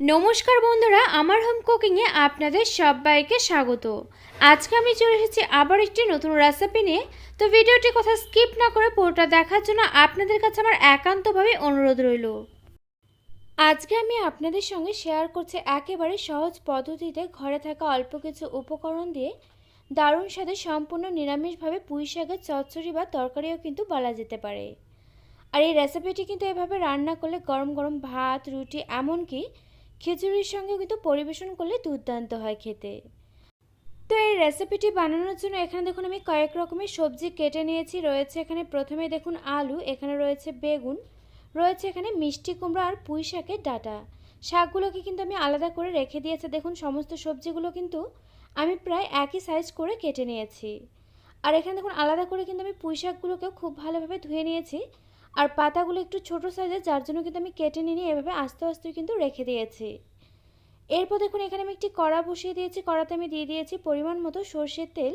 নমস্কার বন্ধুরা, আমার হোম কুকিংয়ে আপনাদের সবাইকে স্বাগত। আজকে আমি চলে এসেছি আবার একটি নতুন রেসিপি নিয়ে। তো ভিডিওটি কথা স্কিপ না করে পুরোটা দেখার জন্য আপনাদের কাছে আমার একান্তভাবে অনুরোধ রইল। আজকে আমি আপনাদের সঙ্গে শেয়ার করছি একেবারে সহজ পদ্ধতিতে ঘরে থাকা অল্প কিছু উপকরণ দিয়ে। দারুণ স্বাদে সম্পূর্ণ নিরামিষভাবে পুঁই শাকের চচ্চড়ি বা তরকারিও কিন্তু বলা যেতে পারে। আর এই রেসিপিটি কিন্তু এভাবে রান্না করলে গরম গরম ভাত, রুটি, এমনকি খিচুড়ির সঙ্গে কিন্তু পরিবেশন করলে দুর্দান্ত হয় খেতে। তো এই রেসিপিটি বানানোর জন্য এখানে দেখুন আমি কয়েক রকমের সবজি কেটে নিয়েছি। রয়েছে এখানে প্রথমে দেখুন আলু, এখানে রয়েছে বেগুন, রয়েছে এখানে মিষ্টি কুমড়ো আর পুঁই শাকের ডাটা। শাকগুলোকে কিন্তু আমি আলাদা করে রেখে দিয়েছি। দেখুন সমস্ত সবজিগুলো কিন্তু আমি প্রায় একই সাইজ করে কেটে নিয়েছি। আর এখানে দেখুন আলাদা করে কিন্তু আমি পুঁই শাকগুলোকেও খুব ভালোভাবে ধুয়ে নিয়েছি। আর পাতাগুলো একটু ছোট সাইজের, যার জন্য কিন্তু আমি কেটে নিয়ে এভাবে আস্তে আস্তে কিন্তু রেখে দিয়েছি। এরপর দেখুন, এখানে আমি একটি কড়া বসিয়ে দিয়েছি। কড়াতে আমি দিয়ে দিয়েছি পরিমাণ মতো সর্ষের তেল।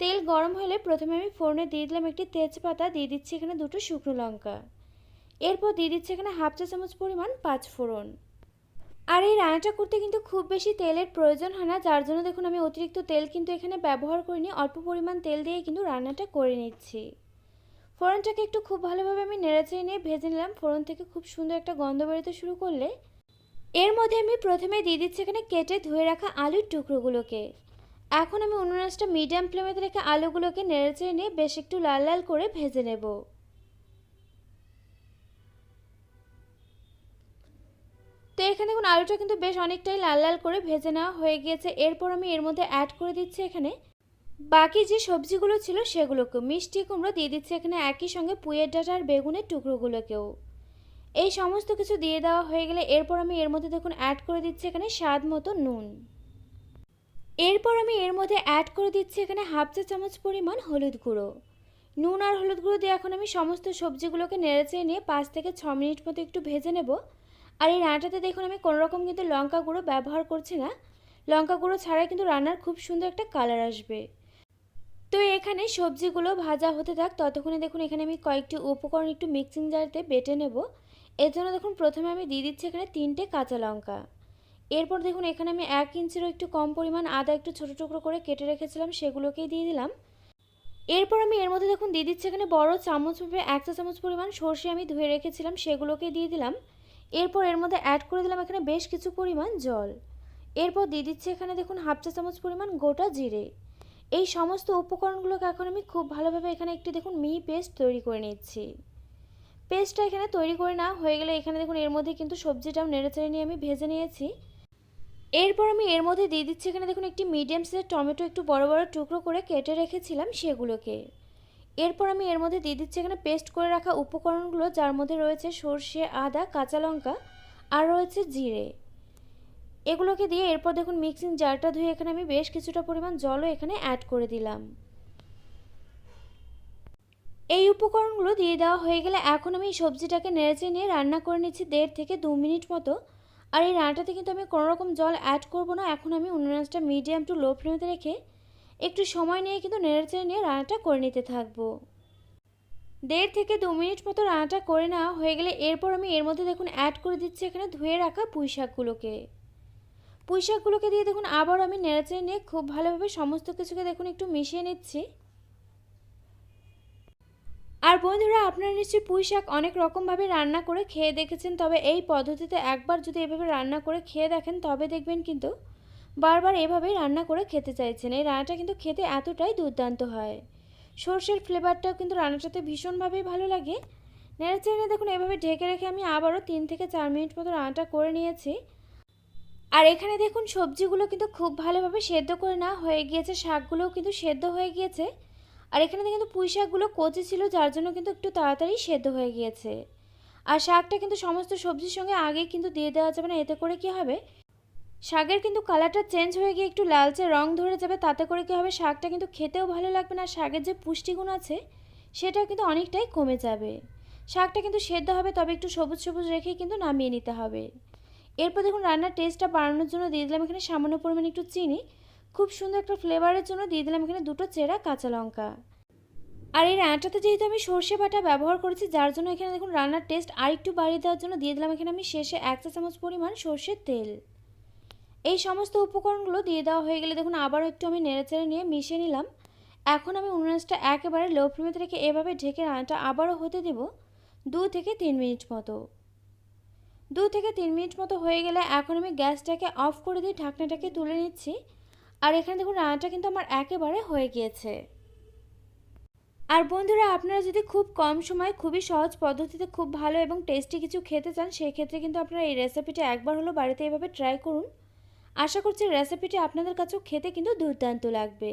তেল গরম হলে প্রথমে আমি ফোড়নে দিয়ে দিলাম একটি তেজপাতা। দিয়ে দিচ্ছি এখানে দুটো শুকনো লঙ্কা। এরপর দিয়ে দিচ্ছি এখানে হাফ চা চামচ পরিমাণ পাঁচ ফোড়ন। আর এই রান্নাটা করতে কিন্তু খুব বেশি তেলের প্রয়োজন হয় না, যার জন্য দেখুন আমি অতিরিক্ত তেল কিন্তু এখানে ব্যবহার করিনি। অল্প পরিমাণ তেল দিয়ে কিন্তু রান্নাটা করে নিচ্ছি। ফোড়নটাকে একটু খুব ভালোভাবে আমি নেড়েচেড়ে নিয়ে ভেজে নিলাম। ফোড়ন থেকে খুব সুন্দর একটা গন্ধ বেরোতে শুরু করলে এর মধ্যে আমি প্রথমে দিয়ে দিচ্ছি এখানে কেটে ধুয়ে রাখা আলুর টুকরোগুলোকে। এখন আমি উনুনাসটা মিডিয়াম ফ্লেমেতে রেখে আলুগুলোকে নেড়েচেড়ে নিয়ে বেশ একটু লাল লাল করে ভেজে নেব। তো এখানে দেখুন, আলুটা কিন্তু বেশ অনেকটাই লাল লাল করে ভেজে নেওয়া হয়ে গিয়েছে। এরপর আমি এর মধ্যে অ্যাড করে দিচ্ছি এখানে বাকি যে সবজিগুলো ছিল সেগুলোকে মিষ্টি কুমড়ো দিয়ে দিচ্ছি এখানে একই সঙ্গে পুয়ের ডাঁটা আর বেগুনের টুকরোগুলোকেও। এই সমস্ত কিছু দিয়ে দেওয়া হয়ে গেলে এরপর আমি এর মধ্যে দেখুন অ্যাড করে দিচ্ছি এখানে স্বাদ মতো নুন। এরপর আমি এর মধ্যে অ্যাড করে দিচ্ছি এখানে হাফ চা চামচ পরিমাণ হলুদ গুঁড়ো। নুন আর হলুদ গুঁড়ো দিয়ে এখন আমি সমস্ত সবজিগুলোকে নেড়েচেড়ে নিয়ে পাঁচ থেকে ছ মিনিট মতো একটু ভেজে নেব। আর এই রান্নাটাতে দেখুন আমি কোনোরকম কিন্তু লঙ্কা গুঁড়ো ব্যবহার করছি না। লঙ্কা গুঁড়ো ছাড়াই কিন্তু রান্নার খুব সুন্দর একটা কালার আসবে। তো এখানে সবজিগুলো ভাজা হতে থাক, ততক্ষণে দেখুন এখানে আমি কয়েকটি উপকরণ একটু মিক্সিং জারতে বেটে নেব। এর জন্য দেখুন প্রথমে আমি দিয়ে দিচ্ছি এখানে তিনটে কাঁচা লঙ্কা। এরপর দেখুন এখানে আমি এক ইঞ্চিরও একটু কম পরিমাণ আদা একটু ছোটো টুকরো করে কেটে রেখেছিলাম, সেগুলোকেই দিয়ে দিলাম। এরপর আমি এর মধ্যে দেখুন দিয়ে দিচ্ছি এখানে বড় চামচ রূপে এক চা চামচ পরিমাণ সর্ষে আমি ধুয়ে রেখেছিলাম সেগুলোকে দিয়ে দিলাম। এরপর এর মধ্যে অ্যাড করে দিলাম এখানে বেশ কিছু পরিমাণ জল। এরপর দিয়ে দিচ্ছি এখানে দেখুন হাফ চা চামচ পরিমাণ গোটা জিরে। এই সমস্ত উপকরণগুলোকে এখন আমি খুব ভালোভাবে এখানে একটি দেখুন মিহি পেস্ট তৈরি করে নিচ্ছি। পেস্টটা এখানে তৈরি করে না, হয়ে গেলে এখানে দেখুন এর মধ্যে কিন্তু সবজিটাও নেড়েচেড়ে নিয়ে আমি ভেজে নিয়েছি। এরপর আমি এর মধ্যে দিয়ে দিচ্ছি এখানে দেখুন একটি মিডিয়াম সাইজের টমেটো একটু বড় বড় টুকরো করে কেটে রেখেছিলাম সেগুলোকে। এরপর আমি এর মধ্যে দিয়ে দিচ্ছি এখানে পেস্ট করে রাখা উপকরণগুলো, যার মধ্যে রয়েছে সর্ষে, আদা, কাঁচা লঙ্কা আর রয়েছে জিরে। এগুলোকে দিয়ে এরপর দেখুন মিক্সিং জারটা ধুয়ে এখানে আমি বেশ কিছুটা পরিমাণ জলও এখানে অ্যাড করে দিলাম। এই উপকরণগুলো দিয়ে দেওয়া হয়ে গেলে এখন আমি এই সবজিটাকে নেড়েচে নিয়ে রান্না করে নিচ্ছি দেড় থেকে দু মিনিট মতো। আর এই রান্নাটাতে কিন্তু আমি কোনো রকম জল অ্যাড করব না, এখন আমি উনুনাসটা মিডিয়াম টু লো ফ্লেমেতে রেখে একটু সময় নিয়ে কিন্তু নেড়েচেড়ে নিয়ে রান্নাটা করে নিতে থাকব। দেড় থেকে দু মিনিট মতো রান্নাটা করে নেওয়া হয়ে গেলে এরপর আমি এর মধ্যে দেখুন অ্যাড করে দিচ্ছি এখানে ধুয়ে রাখা পুঁই শাকগুলোকে পুঁই শাকগুলোকে দিয়ে দেখুন আবার আমি নেড়েচেড়ে নিয়ে খুব ভালোভাবে সমস্ত কিছুকে দেখুন একটু মিশিয়ে নিচ্ছি। আর বন্ধুরা, আপনারা নিশ্চয়ই পুঁই শাক অনেক রকমভাবে রান্না করে খেয়ে দেখেছেন, তবে এই পদ্ধতিতে একবার যদি এভাবে রান্না করে খেয়ে দেখেন, তবে দেখবেন কিন্তু বারবার এভাবেই রান্না করে খেতে চাইছেন। এই রান্নাটা কিন্তু খেতে এতটাই দুর্দান্ত হয়। সর্ষের ফ্লেভারটাও কিন্তু রান্নাটাতে ভীষণভাবেই ভালো লাগে। নেড়েচেড়ে দেখুন, এভাবে ঢেকে রেখে আমি আবারও তিন থেকে চার মিনিট মতো রান্নাটা করে নিয়েছি। আর এখানে দেখুন সবজিগুলো কিন্তু খুব ভালোভাবে সেদ্ধ করে না হয়ে গিয়েছে, শাকগুলোও কিন্তু সেদ্ধ হয়ে গিয়েছে। আর এখানে কিন্তু পুঁই শাকগুলো কচি ছিল, যার জন্য কিন্তু একটু তাড়াতাড়ি সেদ্ধ হয়ে গিয়েছে। আর শাকটা কিন্তু সমস্ত সবজির সঙ্গে আগে কিন্তু দিয়ে দেওয়া যাবে না, এতে করে কি হবে? শাকের কিন্তু কালারটা চেঞ্জ হয়ে গিয়ে একটু লালচে রং ধরে যাবে, তাতে করে কী হবে? শাকটা কিন্তু খেতেও ভালো লাগবে না শাকের যে পুষ্টিগুণ আছে, সেটাও কিন্তু অনেকটাই কমে যাবে। শাকটা কিন্তু সেদ্ধ হবে, তবে একটু সবুজ সবুজ রেখেই কিন্তু নামিয়ে নিতে হবে। এরপর দেখুন রান্নার টেস্টটা বাড়ানোর জন্য দিয়ে দিলাম এখানে সামান্য পরিমাণে একটু চিনি। খুব সুন্দর একটা ফ্লেভারের জন্য দিয়ে দিলাম এখানে দুটো চেরা কাঁচা লঙ্কা। আর এই রান্নাটাতে যেহেতু আমি সর্ষে বাটা ব্যবহার করেছি, যার জন্য এখানে দেখুন রান্নার টেস্ট আরেকটু বাড়িয়ে দেওয়ার জন্য দিয়ে দিলাম এখানে আমি শেষে এক চা চামচ পরিমাণ সর্ষের তেল। এই সমস্ত উপকরণগুলো দিয়ে দেওয়া হয়ে গেলে দেখুন আবারও একটু আমি নেড়েচেড়ে নিয়ে মিশিয়ে নিলাম। এখন আমি উনুনাসটা একেবারে লো ফ্লেমে রেখে এভাবে ঢেকে রান্নাটা আবারও হতে দেব দু থেকে তিন মিনিট মতো। দু থেকে তিন মিনিট মতো হয়ে গেলে এখন আমি গ্যাসটাকে অফ করে দিয়ে ঢাকনাটাকে তুলে নিচ্ছি। আর এখানে দেখুন, রান্নাটা কিন্তু আমার একেবারে হয়ে গিয়েছে। আর বন্ধুরা, আপনারা যদি খুব কম সময়ে খুবই সহজ পদ্ধতিতে খুব ভালো এবং টেস্টি কিছু খেতে চান সেই ক্ষেত্রে কিন্তু আপনারা এই রেসিপিটা একবার হলো বাড়িতে এভাবে ট্রাই করুন। আশা করছি রেসিপিটি আপনাদের কাছেও খেতে কিন্তু দুর্দান্ত লাগবে।